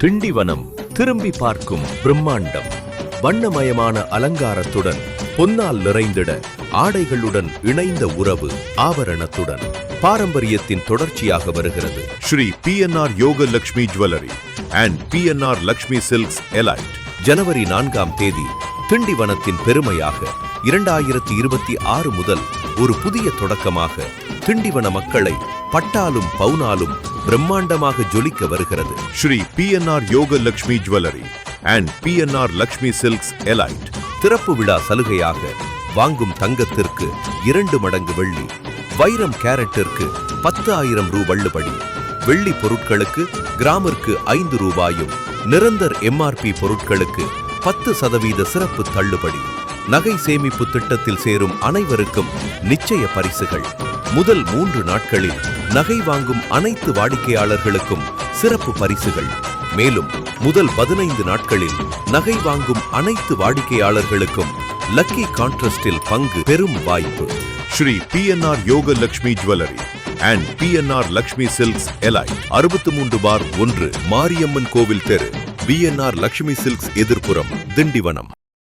திண்டிவனம் திரும்பி பார்க்கும் பிரம்மாண்டம் வண்ணமயமான அலங்காரத்துடன் பொன்னால் நிறைந்திட ஆடைகளுடன் இணைந்த உறவு ஆபரணத்துடன் பாரம்பரியத்தின் தொடர்ச்சியாக வருகிறது Shri PNR Yoga Lakshmi Jewelry and PNR Lakshmi Silks Elite. ஜனவரி நான்காம் தேதி திண்டிவனத்தின் பெருமையாக இரண்டாயிரத்தி இருபத்தி ஆறு முதல் ஒரு புதிய தொடக்கமாக திண்டிவன மக்களை பட்டாலும் பவுனாலும் பிரம்மாண்டமாக ஜொலிக்க வருகிறது. Shri PNR Yoga Lakshmi Jewelry and PNR Lakshmi Silks Elite. திறப்பு விழா சலுகையாக வாங்கும் தங்கத்திற்கு இரண்டு மடங்கு வெள்ளி வைரம் கேரட்டிற்கு பத்து ஆயிரம் ரூ வள்ளுபடி. வெள்ளி பொருட்களுக்கு கிராமிற்கு ஐந்து ரூபாயும் நிரந்தர் எம்ஆர்பி பொருட்களுக்கு பத்து சதவீத சிறப்பு தள்ளுபடி. நகை சேமிப்பு திட்டத்தில் சேரும் அனைவருக்கும் நிச்சய பரிசுகள். முதல் மூன்று நாட்களில் நகை வாங்கும் அனைத்து வாடிக்கையாளர்களுக்கும் சிறப்பு பரிசுகள் மேலும் முதல் பதினைந்து நாட்களில் நகை வாங்கும் அனைத்து வாடிக்கையாளர்களுக்கும் லக்கி கான்ட்ரஸ்டில் பங்கு பெரும் வாய்ப்பு ஸ்ரீ பி என் ஆர் யோக PNR jewellery and P N R Lakshmi silks Elite. அறுபத்தி மூன்று பார் ஒன்று மாரியம்மன் கோவில் தெரு P N R Lakshmi silks எதிர்ப்புறம் Tindivanam